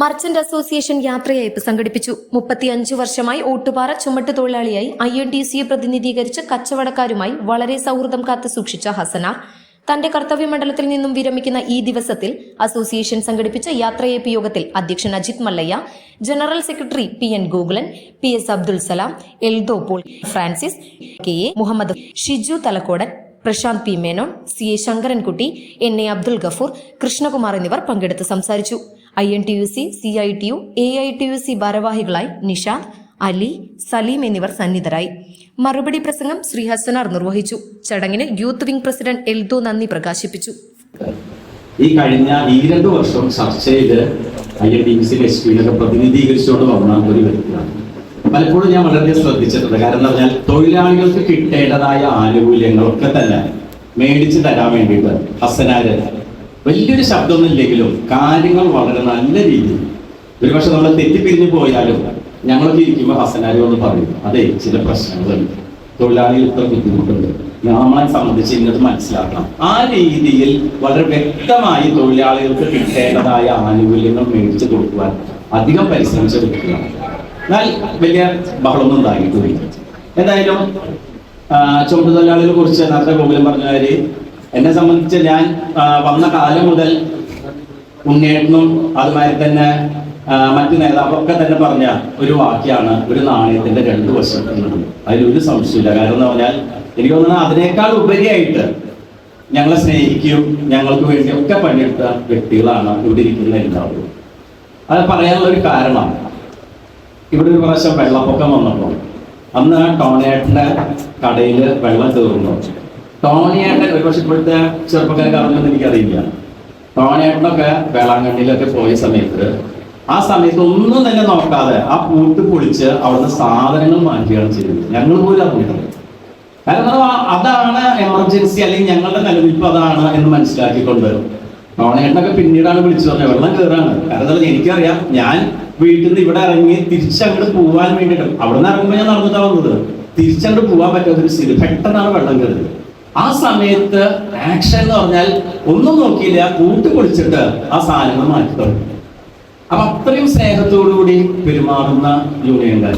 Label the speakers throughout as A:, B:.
A: Merchant association യാത്രയയപ്പ് സംഘടിപ്പിച്ചു. മുപ്പത്തിയഞ്ച് വർഷമായി ഓട്ടുപാറ ചുമട്ട് തൊഴിലാളിയായി ഐ എൻ ടി സിയെ പ്രതിനിധീകരിച്ച് കച്ചവടക്കാരുമായി വളരെ സൗഹൃദം കാത്തു സൂക്ഷിച്ച ഹസന തന്റെ കർത്തവ്യമണ്ഡലത്തിൽ നിന്നും വിരമിക്കുന്ന ഈ ദിവസത്തിൽ അസോസിയേഷൻ സംഘടിപ്പിച്ച യാത്രയയപ്പ് യോഗത്തിൽ അധ്യക്ഷൻ Ajith Mallayya general secretary P N Gokulan P S Abdul Salam Eldho Paul Francis K A Muhammad Shiju Thalakodan Prasanth P Menon C A Sankarankutty N A Abdul Gafoor Krishnakumar എന്നിവർ പങ്കെടുത്ത് സംസാരിച്ചു. I N T U C C I T U A I T U C ഭാരവാഹികളായി നിഷാദ് അലി സലീം എന്നിവർ സന്നിധരായി. മറുപടി പ്രസംഗം ശ്രീ ഹസനാർ നിർവഹിച്ചു. ചടങ്ങിന് youth wing president Eldho നന്ദി പ്രകാശിപ്പിച്ചു.
B: ഈ കഴിഞ്ഞ ഈ രണ്ട് വർഷം ചർച്ച ചെയ്ത് I N D C S പിയിലൊക്കെ പ്രതിനിധീകരിച്ചുകൊണ്ട് വന്ന ഒരു വ്യക്തിയാണ്. പലപ്പോഴും ഞാൻ വളരെ ശ്രദ്ധിച്ചിട്ടുണ്ട്. കാരണം എന്ന് പറഞ്ഞാൽ തൊഴിലാളികൾക്ക് കിട്ടേണ്ടതായ ആനുകൂല്യങ്ങളൊക്കെ തന്നെ മേടിച്ചു തരാൻ വേണ്ടിയിട്ട് ഹസനാര് വലിയൊരു ശബ്ദമൊന്നും ഇല്ലെങ്കിലും കാര്യങ്ങൾ വളരെ നല്ല രീതിയിൽ. ഒരുപക്ഷെ നമ്മൾ തെറ്റിപ്പിരിഞ്ഞു പോയാലും ഞങ്ങളൊക്കെ ഇരിക്കുമ്പോൾ ഹസനാരിയോട് പറയും അതെ ചില പ്രശ്നങ്ങളുണ്ട്. തൊഴിലാളികൾ ഇത്ര ബുദ്ധിമുട്ടുണ്ട്. നമ്മളെ സംബന്ധിച്ച് ഇന്നത് മനസ്സിലാക്കണം. ആ രീതിയിൽ വളരെ വ്യക്തമായി തൊഴിലാളികൾക്ക് കിട്ടേണ്ടതായ ആനുകൂല്യങ്ങൾ മേടിച്ചു കൊടുക്കുവാൻ അധികം പരിശ്രമിച്ച വ്യക്തിയാണ് എന്നാൽ വലിയ ബഹളമൊന്നും ഉണ്ടായിട്ടില്ല. എന്തായാലും ചുമട്ടുതൊഴിലാളികളെ കുറിച്ച് നേരത്തെ ഗോകുലം പറഞ്ഞ കാര്യം എന്നെ സംബന്ധിച്ച് ഞാൻ വന്ന കാലം മുതൽ ഉണ്ണേട്ടനും അതുമാതിരി തന്നെ മറ്റു നേതാക്കളൊക്കെ തന്നെ പറഞ്ഞ ഒരു വാക്യാണ് ഒരു നാണയത്തിന്റെ രണ്ട് വശം എന്നുള്ളത്. അതിലൊരു സംശയമില്ല കാരണം എന്ന് പറഞ്ഞാൽ എനിക്ക് തോന്നുന്നത് അതിനേക്കാൾ ഉപരിയായിട്ട് ഞങ്ങളെ സ്നേഹിക്കും ഞങ്ങൾക്ക് വേണ്ടി ഒക്കെ പണിയെടുത്ത വ്യക്തികളാണ് ഇവിടെ ഇരിക്കുന്ന എല്ലാവരും. അത് പറയാനുള്ള ഒരു കാരണമാണ് ഇവിടെ ഒരു പ്രാവശ്യം വെള്ളപ്പൊക്കം വന്നപ്പോൾ. അന്ന് ടോണിയേട്ടന്റെ കടയിൽ വെള്ളം തീർന്നു ടോണിയേട്ടൻ ഒരു പക്ഷെ ഇപ്പോഴത്തെ ചെറുപ്പക്കാർക്ക് അറിഞ്ഞൊന്നും എനിക്കറിയില്ല. ടോണിയേട്ടനൊക്കെ വേളാങ്കണ്ണിയിലൊക്കെ പോയ സമയത്ത് ആ സമയത്ത് ഒന്നും തന്നെ നോക്കാതെ ആ പൂട്ട് പൊളിച്ച് അവിടുന്ന് സാധനങ്ങൾ മാറ്റുകയാണ് ചെയ്തത്. ഞങ്ങൾ പോലും അറിഞ്ഞിട്ടുണ്ട് കാരണം അതാണ് എമർജൻസി അല്ലെങ്കിൽ ഞങ്ങളുടെ നിലനിൽപ്പ് അതാണ് എന്ന് മനസ്സിലാക്കിക്കൊണ്ട് ടോണിയേട്ടനൊക്കെ പിന്നീടാണ് വിളിച്ചു പറഞ്ഞത് വെള്ളം കയറാണ്. കാരണം എനിക്കറിയാം. ഞാൻ വീട്ടിൽ നിന്ന് ഇവിടെ ഇറങ്ങി തിരിച്ചങ്ങോട്ട് പോവാൻ വേണ്ടിയിട്ട് അവിടെ നിന്ന് ഇറങ്ങുമ്പോൾ ഞാൻ നടന്നിട്ടാ വന്നത്. തിരിച്ചങ്ങോട്ട് പോകാൻ പറ്റാത്തൊരു സ്ഥിതി. പെട്ടെന്നാണ് വെള്ളം കയറുന്നത് ആ സമയത്ത് ആക്ഷൻ എന്ന് പറഞ്ഞാൽ ഒന്നും നോക്കിയില്ല കൂട്ടുപൊളിച്ചിട്ട് ആ സാധനങ്ങൾ മാറ്റി തുടങ്ങി. അപ്പൊ അത്രയും സ്നേഹത്തോടുകൂടി പെരുമാറുന്ന യൂണിയൻകാർ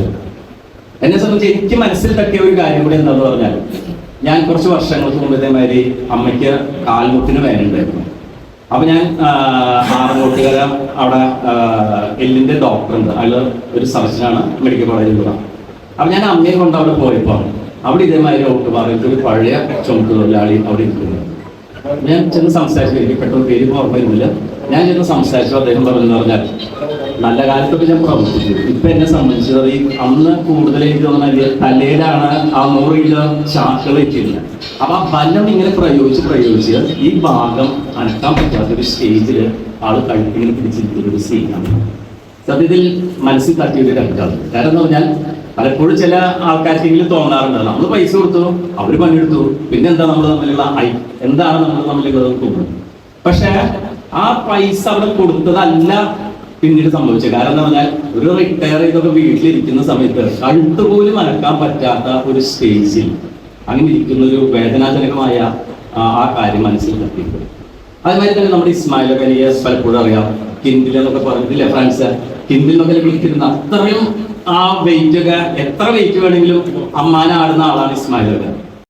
B: എന്നെ സംബന്ധിച്ച് എനിക്ക് മനസ്സിൽ തട്ടിയ ഒരു കാര്യം കൂടി എന്താന്ന് പറഞ്ഞാൽ ഞാൻ കുറച്ച് വർഷങ്ങൾക്ക് മുമ്പ് ഇതേമാതിരി അമ്മയ്ക്ക് കാൽമുട്ടിന് വേനുണ്ടായിരുന്നു. അപ്പൊ ഞാൻ ആറുകോട്ടുകര അവിടെ എല്ലിന്റെ ഡോക്ടർ ഉണ്ട്. അയാൾ ഒരു സർജനാണ് മെഡിക്കൽ കോളേജിലുള്ള അപ്പൊ ഞാൻ അമ്മയെ കൊണ്ട് അവിടെ പോയപ്പോ അവിടെ ഇതേമാതിരി ഓട്ടുപാറയിൽ ഒരു പഴയ ചുമട്ട് തൊഴിലാളി അവിടെ ഇരിക്കുന്നു. ഞാൻ ചെന്ന് സംസാരിച്ചു. എനിക്ക് പെട്ടെന്ന് പേര് ഓർമ്മയില്ല ഞാൻ ചെന്ന് സംസാരിച്ചു. അദ്ദേഹം പറഞ്ഞു പറഞ്ഞാൽ നല്ല കാലത്തൊക്കെ ഞാൻ പ്രവർത്തിച്ചു. ഇപ്പൊ എന്നെ സംബന്ധിച്ചത് ഈ അന്ന് കൂടുതൽ എനിക്ക് തോന്നുന്നത് തലയിലാണ് ആ നൂറ് കിലോ ചാക്കുകൾ ഇട്ടിരുന്നത് അപ്പൊ ആ ബലം ഇങ്ങനെ പ്രയോഗിച്ച് പ്രയോഗിച്ച് ഈ ഭാഗം അനക്കാൻ പറ്റാത്ത ഒരു സ്റ്റേജിൽ ആൾ കഴുത്തിങ്ങനെ പിടിച്ചിരിക്കുന്ന ഒരു സീനാണ് സത്യത്തിൽ മനസ്സിൽ തട്ടിയൊരു രംഗമാണ് കാരണം എന്ന് പറഞ്ഞാൽ പലപ്പോഴും ചില ആൾക്കാർക്കെങ്കിലും തോന്നാറുണ്ട് നമ്മൾ പൈസ കൊടുത്തു അവർ പണിയെടുത്തു. പിന്നെ എന്താ നമ്മൾ തമ്മിലുള്ള ഐ എന്താണ് നമ്മൾ തമ്മിലുള്ള തോന്നുന്നത് പക്ഷെ ആ പൈസ അവിടെ കൊടുത്തതല്ല പിന്നീട് സംഭവിച്ചത്. കാരണം എന്താ പറഞ്ഞാൽ ഒരു റിട്ടയർ ചെയ്തൊക്കെ വീട്ടിലിരിക്കുന്ന സമയത്ത് കഴുത്ത് പോലും അനക്കാൻ പറ്റാത്ത ഒരു സ്റ്റേജിൽ അങ്ങനെ ഇരിക്കുന്ന ഒരു വേദനാജനകമായ ആ- കാര്യം മനസ്സിൽ തട്ടിയിട്ടുണ്ട്. അതുമാതിരി തന്നെ നമ്മുടെ ഇസ്മായിൽ വലിയ പലപ്പോഴും അറിയാം. കിൻഡിൽ എന്നൊക്കെ പറഞ്ഞിട്ടില്ലേ ഫ്രാൻസ്? കിൻഡിൽ എന്നൊക്കെ വിളിച്ചിരുന്ന അത്രയും ആ വെയിറ്റ് ഒക്കെ എത്ര വെയിറ്റ് വേണമെങ്കിലും അമ്മാനാടുന്ന ആളാണ് ഇസ്മായിൽ